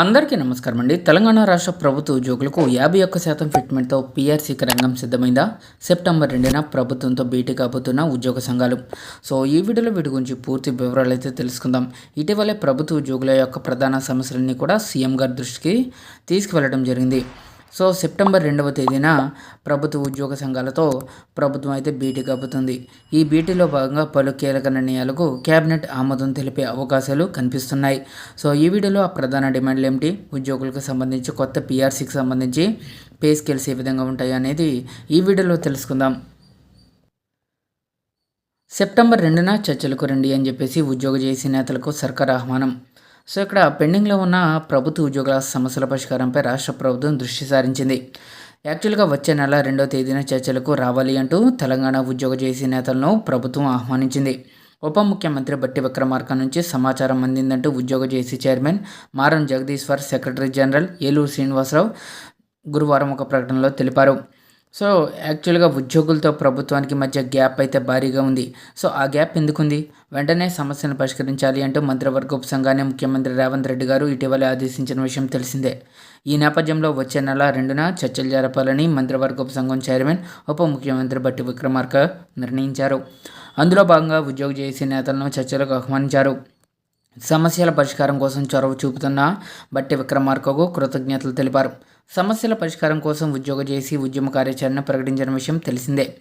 అందరికీ నమస్కారం అండి. తెలంగాణ రాష్ట్ర ప్రభుత్వ ఉద్యోగులకు యాభై ఒక్క శాతం ఫిట్మెంట్తో పీఆర్సీకి రంగం సిద్ధమైందా? సెప్టెంబర్ రెండున ప్రభుత్వంతో భేటీ కాబోతున్న ఉద్యోగ సంఘాలు. సో ఈ వీడియోలో వీటి గురించి పూర్తి వివరాలు అయితే తెలుసుకుందాం. ఇటీవలే ప్రభుత్వ ఉద్యోగుల యొక్క ప్రధాన సమస్యలన్నీ కూడా సీఎం గారి దృష్టికి తీసుకువెళ్ళడం జరిగింది. సో సెప్టెంబర్ రెండవ తేదీన ప్రభుత్వ ఉద్యోగ సంఘాలతో ప్రభుత్వం అయితే భేటీ కప్పుతుంది. ఈ భేటీలో భాగంగా పలు కీలక నిర్ణయాలకు కేబినెట్ ఆమోదం తెలిపే అవకాశాలు కనిపిస్తున్నాయి. సో ఈ వీడియోలో ఆ ప్రధాన డిమాండ్లు ఏమిటి? ఉద్యోగులకు సంబంధించి కొత్త పీఆర్సీకి సంబంధించి పే స్కేల్స్ ఏ విధంగా ఉంటాయి అనేది ఈ వీడియోలో తెలుసుకుందాం. సెప్టెంబర్ రెండున చర్చలకు రండి అని చెప్పేసి ఉద్యోగ చేసే నేతలకు సర్కార్ ఆహ్వానం. సో ఇక్కడ పెండింగ్లో ఉన్న ప్రభుత్వ ఉద్యోగుల సమస్యల పరిష్కారంపై రాష్ట్ర ప్రభుత్వం దృష్టి సారించింది. యాక్చువల్గా వచ్చే నెల రెండో తేదీన చర్చలకు రావాలి అంటూ తెలంగాణ ఉద్యోగ చేసే నేతలను ప్రభుత్వం ఆహ్వానించింది. ఉప ముఖ్యమంత్రి బట్టి విక్రమార్క నుంచి సమాచారం అందిందంటూ ఉద్యోగ JC chairman Maram Jagadeeshwar secretary general Eluru Srinivasa Rao గురువారం ఒక ప్రకటనలో తెలిపారు. సో యాక్చువల్గా ఉద్యోగులతో ప్రభుత్వానికి మధ్య గ్యాప్ అయితే భారీగా ఉంది. సో ఆ గ్యాప్ ఎందుకుంది? వెంటనే సమస్యను పరిష్కరించాలి అంటూ మంత్రివర్గ ఉపసంఘాన్ని ముఖ్యమంత్రి రేవంత్ రెడ్డి గారు ఇటీవలే ఆదేశించిన విషయం తెలిసిందే. ఈ నేపథ్యంలో వచ్చే నెల రెండున చర్చలు జరపాలని మంత్రివర్గ ఉపసంఘం చైర్మన్ ఉప ముఖ్యమంత్రి బట్టి విక్రమార్క నిర్ణయించారు. అందులో భాగంగా ఉద్యోగ చేసే నేతలను చర్చలకు ఆహ్వానించారు. సమస్యల పరిష్కారం కోసం చొరవ చూపుతున్న బట్టి విక్రమార్కకు కృతజ్ఞతలు తెలిపారు. సమస్యల పరిష్కారం కోసం ఉద్యోగ చేసి ఉద్యమ కార్యాచరణ ప్రకటించిన విషయం తెలిసిందే.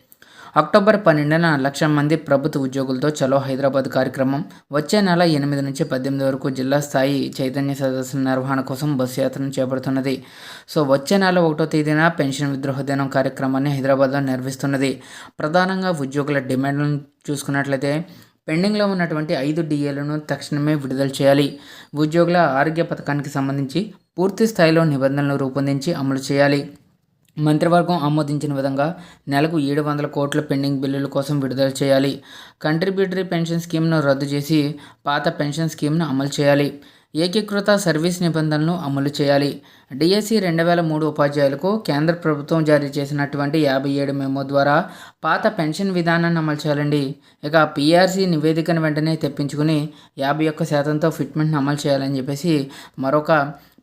అక్టోబర్ పన్నెండున లక్ష మంది ప్రభుత్వ ఉద్యోగులతో చలో హైదరాబాద్ కార్యక్రమం వచ్చే నెల ఎనిమిది నుంచి పద్దెనిమిది వరకు జిల్లా స్థాయి చైతన్య సదస్సుల నిర్వహణ కోసం బస్సు యాత్రను చేపడుతున్నది. సో వచ్చే నెల ఒకటో తేదీన పెన్షన్ విద్రోహ దినం కార్యక్రమాన్ని హైదరాబాద్లో నిర్వహిస్తున్నది. ప్రధానంగా ఉద్యోగుల డిమాండ్లను చూసుకున్నట్లయితే పెండింగ్లో ఉన్నటువంటి ఐదు డిఏలను తక్షణమే విడుదల చేయాలి. ఉద్యోగుల ఆరోగ్య పథకానికి సంబంధించి పూర్తి స్థాయిలో నిబంధనలు రూపొందించి అమలు చేయాలి. మంత్రివర్గం ఆమోదించిన విధంగా నెలకు ఏడు వందల కోట్ల పెండింగ్ బిల్లుల కోసం విడుదల చేయాలి. కంట్రిబ్యూటరీ పెన్షన్ స్కీమ్ను రద్దు చేసి పాత పెన్షన్ స్కీమ్ను అమలు చేయాలి. ఏకీకృత సర్వీస్ నిబంధనలను అమలు చేయాలి. డిఎస్సి రెండు వేల మూడు ఉపాధ్యాయులకు కేంద్ర ప్రభుత్వం జారీ చేసినటువంటి యాభై ఏడు మెమో ద్వారా పాత పెన్షన్ విధానాన్ని అమలు చేయాలండి. ఇక పీఆర్సీ నివేదికను వెంటనే తెప్పించుకుని యాభై ఒక్క శాతంతో ఫిట్మెంట్ని అమలు చేయాలని చెప్పేసి మరొక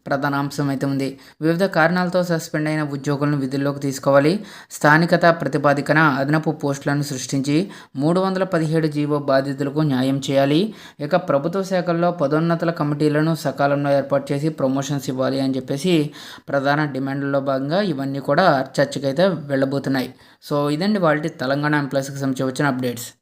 ప్రధాన అంశం అయితే ఉంది. వివిధ కారణాలతో సస్పెండ్ అయిన ఉద్యోగులను విధుల్లోకి తీసుకోవాలి. స్థానికత ప్రతిపాదికన అదనపు పోస్టులను సృష్టించి మూడు వందల పదిహేడు జీవో బాధితులకు న్యాయం చేయాలి. ఇక ప్రభుత్వ శాఖల్లో పదోన్నతుల కమిటీలను సకాలంలో ఏర్పాటు చేసి ప్రమోషన్స్ ఇవ్వాలి అని చెప్పేసి ప్రధాన డిమాండ్లలో భాగంగా ఇవన్నీ కూడా చర్చకైతే వెళ్ళబోతున్నాయి. సో ఇదండి వాళ్ళ తెలంగాణ ఎంప్లాయీస్కి సంబంధించి వచ్చిన అప్డేట్స్.